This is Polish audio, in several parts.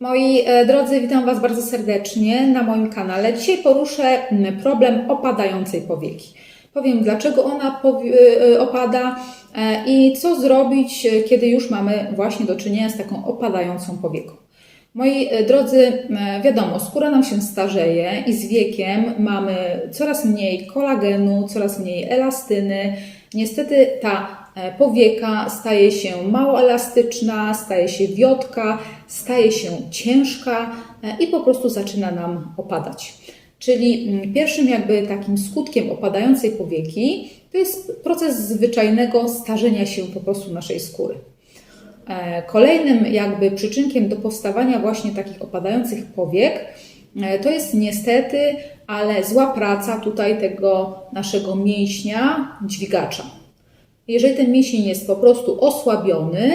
Moi e, drodzy, witam Was bardzo serdecznie na moim kanale. Dzisiaj poruszę problem opadającej powieki. Powiem, dlaczego ona powi- e, opada e, i co zrobić, e, kiedy już mamy właśnie do czynienia z taką opadającą powieką. Moi e, drodzy, e, wiadomo, skóra nam się starzeje i z wiekiem mamy coraz mniej kolagenu, coraz mniej elastyny. Niestety ta e, powieka staje się mało elastyczna, staje się wiotka, staje się ciężka e, i po prostu zaczyna nam opadać. Czyli mm, pierwszym jakby takim skutkiem opadającej powieki to jest proces zwyczajnego starzenia się po prostu naszej skóry. E, Kolejnym jakby przyczynkiem do powstawania właśnie takich opadających powiek e, to jest niestety, ale zła praca tutaj tego naszego mięśnia dźwigacza. Jeżeli ten mięsień jest po prostu osłabiony,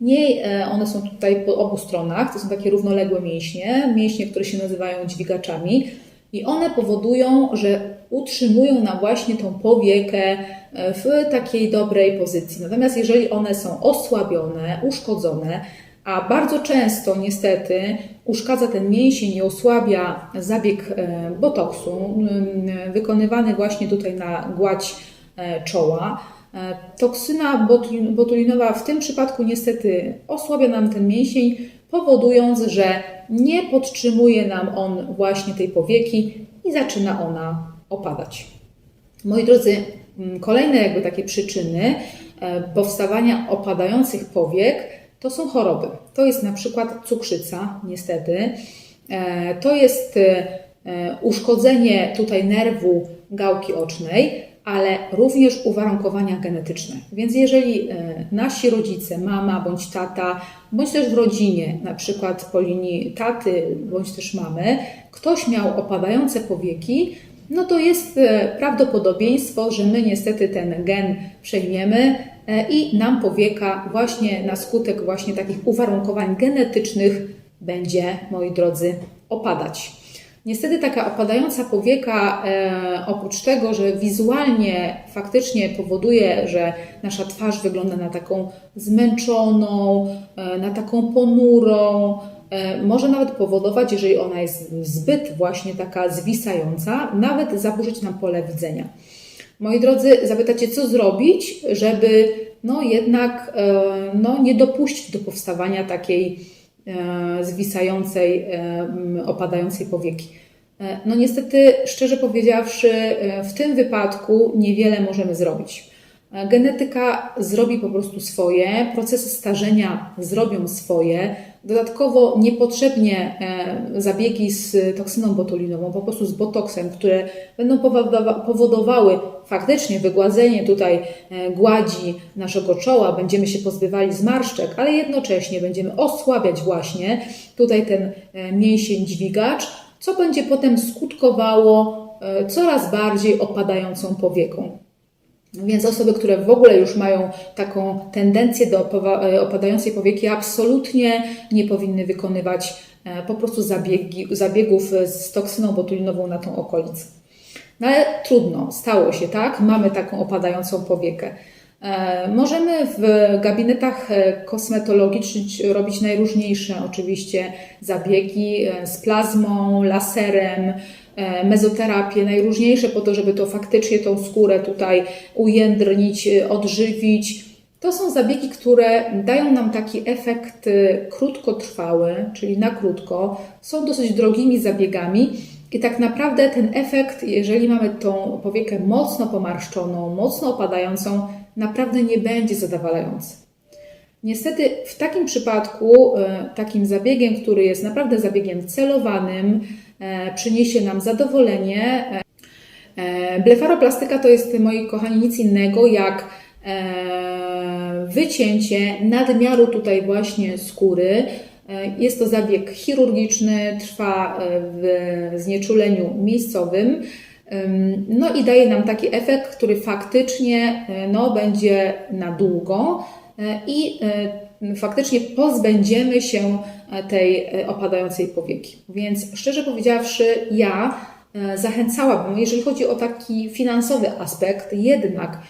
nie, e, one są tutaj po obu stronach, to są takie równoległe mięśnie, mięśnie, które się nazywają dźwigaczami i one powodują, że utrzymują nam właśnie tą powiekę e, w takiej dobrej pozycji. Natomiast jeżeli one są osłabione, uszkodzone, a bardzo często niestety uszkadza ten mięsień i osłabia zabieg e, botoksu, wykonywany właśnie tutaj na gładź czoła, Toksyna botulin- botulinowa w tym przypadku niestety osłabia nam ten mięsień, powodując, że nie podtrzymuje nam on właśnie tej powieki i zaczyna ona opadać. Moi drodzy, mm, kolejne jakby takie przyczyny e, powstawania opadających powiek to są choroby. To jest na przykład cukrzyca, niestety. E, To jest e, uszkodzenie tutaj nerwu gałki ocznej, ale również uwarunkowania genetyczne. Więc jeżeli e, nasi rodzice, mama bądź tata, bądź też w rodzinie, na przykład po linii taty bądź też mamy, ktoś miał opadające powieki, no to jest e, prawdopodobieństwo, że my niestety ten gen przejmiemy e, i nam powieka właśnie na skutek właśnie takich uwarunkowań genetycznych będzie, moi drodzy, opadać. Niestety taka opadająca powieka, e, oprócz tego, że wizualnie faktycznie powoduje, że nasza twarz wygląda na taką zmęczoną, e, na taką ponurą, e, może nawet powodować, jeżeli ona jest zbyt właśnie taka zwisająca, nawet zaburzyć nam pole widzenia. Moi drodzy, zapytacie, co zrobić, żeby no jednak no, nie dopuścić do powstawania takiej zwisającej, e, opadającej powieki. E, No niestety, szczerze powiedziawszy, e, w tym wypadku niewiele możemy zrobić. E, Genetyka zrobi po prostu swoje, procesy starzenia zrobią swoje. Dodatkowo niepotrzebnie e, zabiegi z toksyną botulinową, po prostu z botoksem, które będą powodowa- powodowały faktycznie wygładzenie tutaj e, gładzi naszego czoła, będziemy się pozbywali zmarszczek, ale jednocześnie będziemy osłabiać właśnie tutaj ten e, mięsień dźwigacz, co będzie potem skutkowało coraz bardziej opadającą powieką. Więc osoby, które w ogóle już mają taką tendencję do e, opadającej powieki, absolutnie nie powinny wykonywać e, po prostu zabiegi, zabiegów z toksyną botulinową na tą okolicę. No ale trudno, stało się tak, mamy taką opadającą powiekę. E, Możemy w gabinetach kosmetologicznych robić najróżniejsze oczywiście zabiegi z plazmą, laserem, mezoterapię, najróżniejsze po to, żeby to faktycznie tą skórę tutaj ujędrnić, e, odżywić. To są zabiegi, które dają nam taki efekt e, krótkotrwały, czyli na krótko, są dosyć drogimi zabiegami. I tak naprawdę ten efekt, jeżeli mamy tą powiekę mocno pomarszczoną, mocno opadającą, naprawdę nie będzie zadowalający. Niestety w takim przypadku, e, takim zabiegiem, który jest naprawdę zabiegiem celowanym, e, przyniesie nam zadowolenie. E, Blefaroplastyka to jest, moi kochani, nic innego jak e, wycięcie nadmiaru tutaj właśnie skóry. E, Jest to zabieg chirurgiczny, trwa e, w znieczuleniu miejscowym. Ym, No i daje nam taki efekt, który faktycznie e, no, będzie na długo e, i e, faktycznie pozbędziemy się tej e, opadającej powieki. Więc szczerze powiedziawszy, ja e, zachęcałabym, jeżeli chodzi o taki finansowy aspekt, jednak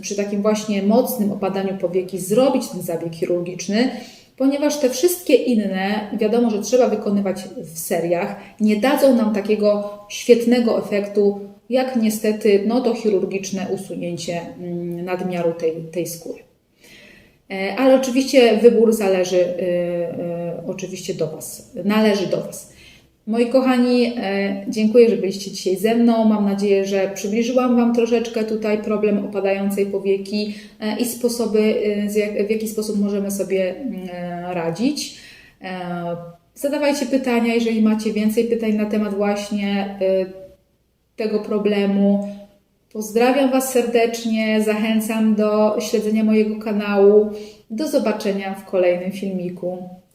przy takim właśnie mocnym opadaniu powieki zrobić ten zabieg chirurgiczny, ponieważ te wszystkie inne, wiadomo, że trzeba wykonywać w seriach, nie dadzą nam takiego świetnego efektu, jak niestety no, to chirurgiczne usunięcie mm, nadmiaru tej, tej skóry. E, Ale oczywiście wybór zależy e, e, oczywiście do Was, należy do Was. Moi kochani, dziękuję, że byliście dzisiaj ze mną. Mam nadzieję, że przybliżyłam Wam troszeczkę tutaj problem opadającej powieki i sposoby, w jaki sposób możemy sobie mm, radzić. Zadawajcie pytania, jeżeli macie więcej pytań na temat właśnie tego problemu. Pozdrawiam Was serdecznie, zachęcam do śledzenia mojego kanału. Do zobaczenia w kolejnym filmiku.